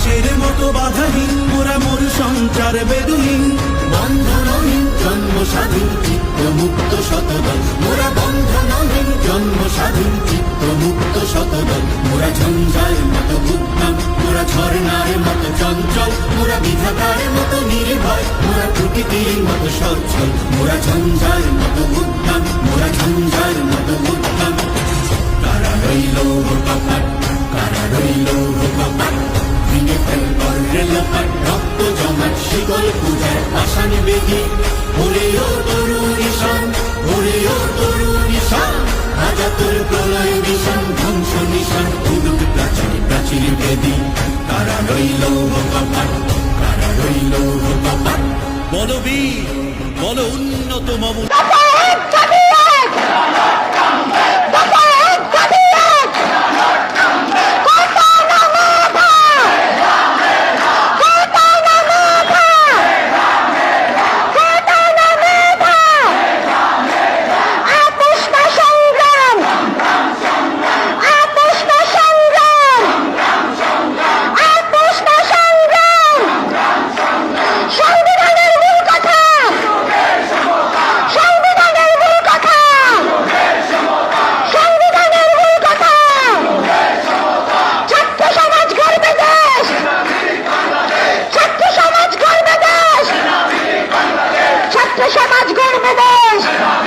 আকাশের মতো বাধাহীন মোরা মোর সঞ্চার বেদুহীন। বন্ধনহীন জন্ম স্বাধীন চিত্ত মুক্ত শতদল। মোরা বন্ধনহীন জন্ম স্বাধীন চিত্ত মুক্ত শতদল। মোরা ঝঞ্ঝার মতো উদ্যম, মোরা ঝর্ণার মতো চঞ্চল। মোরা বিধাতার মতো নির্ভয়, মোরা প্রকৃতির মতো সচ্ছল। মোরা ঝঞ্ঝার মতো উদ্যম, মোরা ঝঞ্ঝার বলবীর বল উন্নত মমতা সমাজ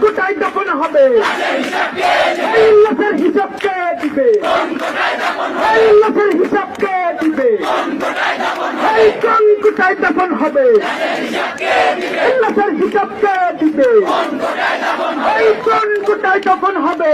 কোটায় দফন হবে। এই লাশের হিসাব কে দিবে? এই লাশের হিসাব কে দিবে? এই কোন কোটায় দফন হবে? এই লাশের হিসাব কে দিবে? এই কোন কোটায় দফন হবে?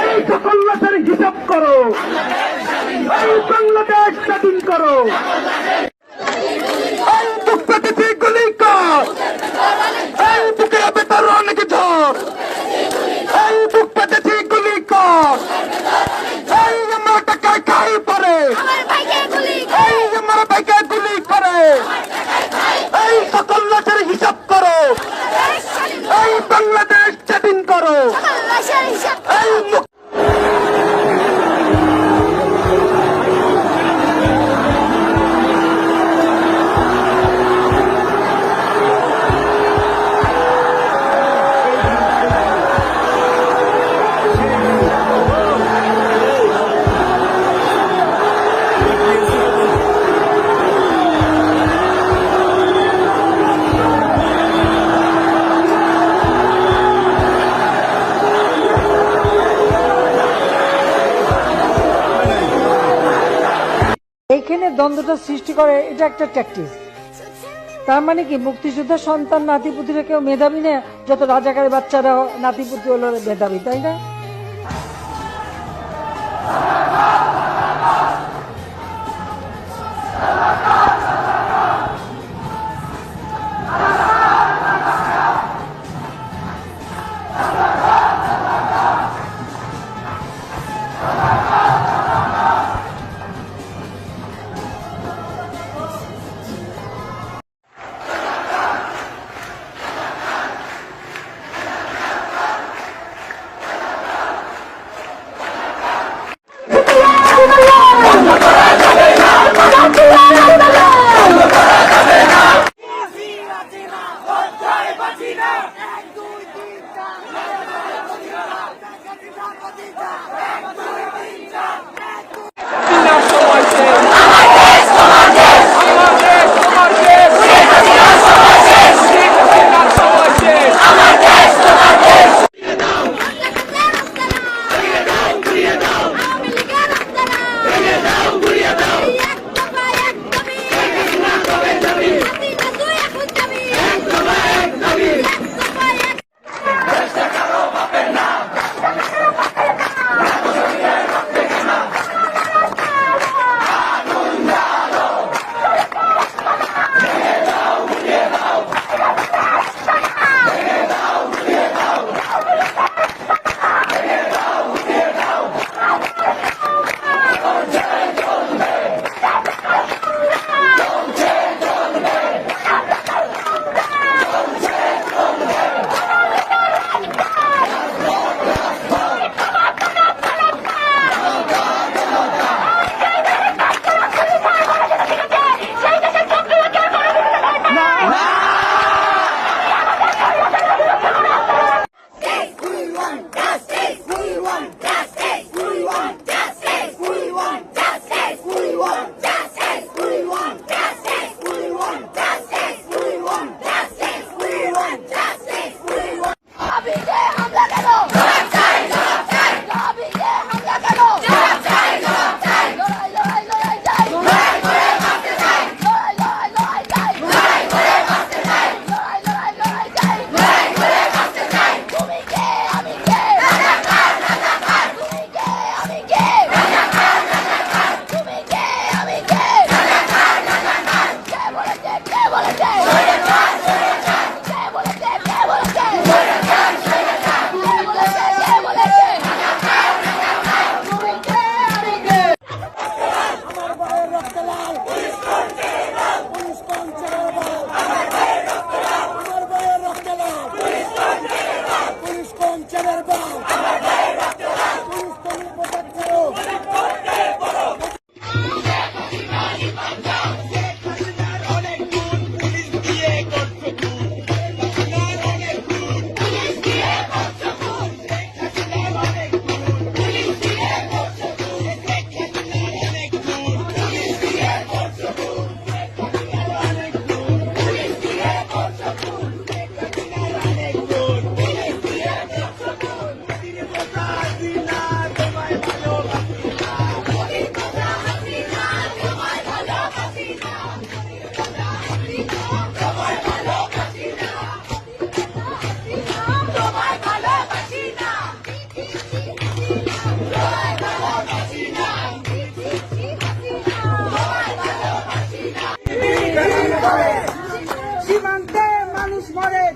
এই সকল লাশের হিসাব করো। এই বাংলাদেশ স্বাধীন করো। মুক্তিযোদ্ধা সৃষ্টি করে, এটা একটা ট্যাকটিস তার মানে কি? মুক্তিযোদ্ধা সন্তান নাতিপুতিরা কেউ মেধাবী নেয় যত রাজাকারে বাচ্চারা নাতিপুতি হলো মেধাবী, তাই না?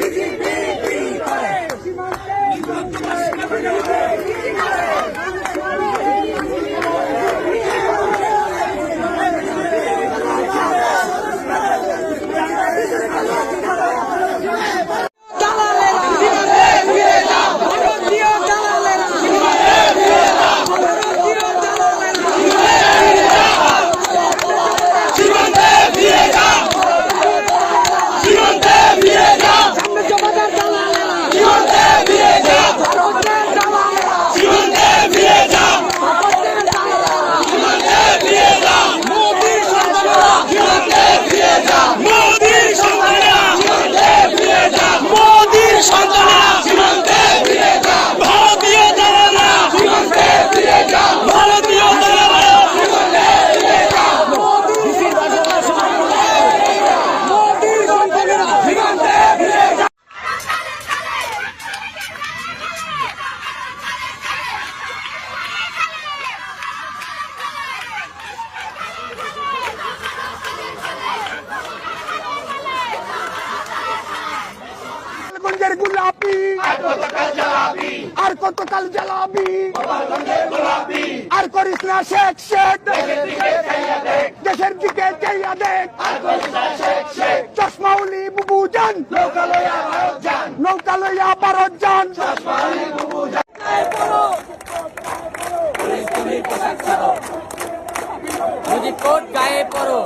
বিজেপি বিজেপি গোপালগঞ্জের গোলাপি। আর কতকাল জ্বালাবি? আর করিস না শেখ শেখ। দেশের দিকে চাইয়া দেখ। চশমাউলি বুবু যান। নৌকা লইয়া ভারত যান। মুজিব কোট গায়ে পড়ো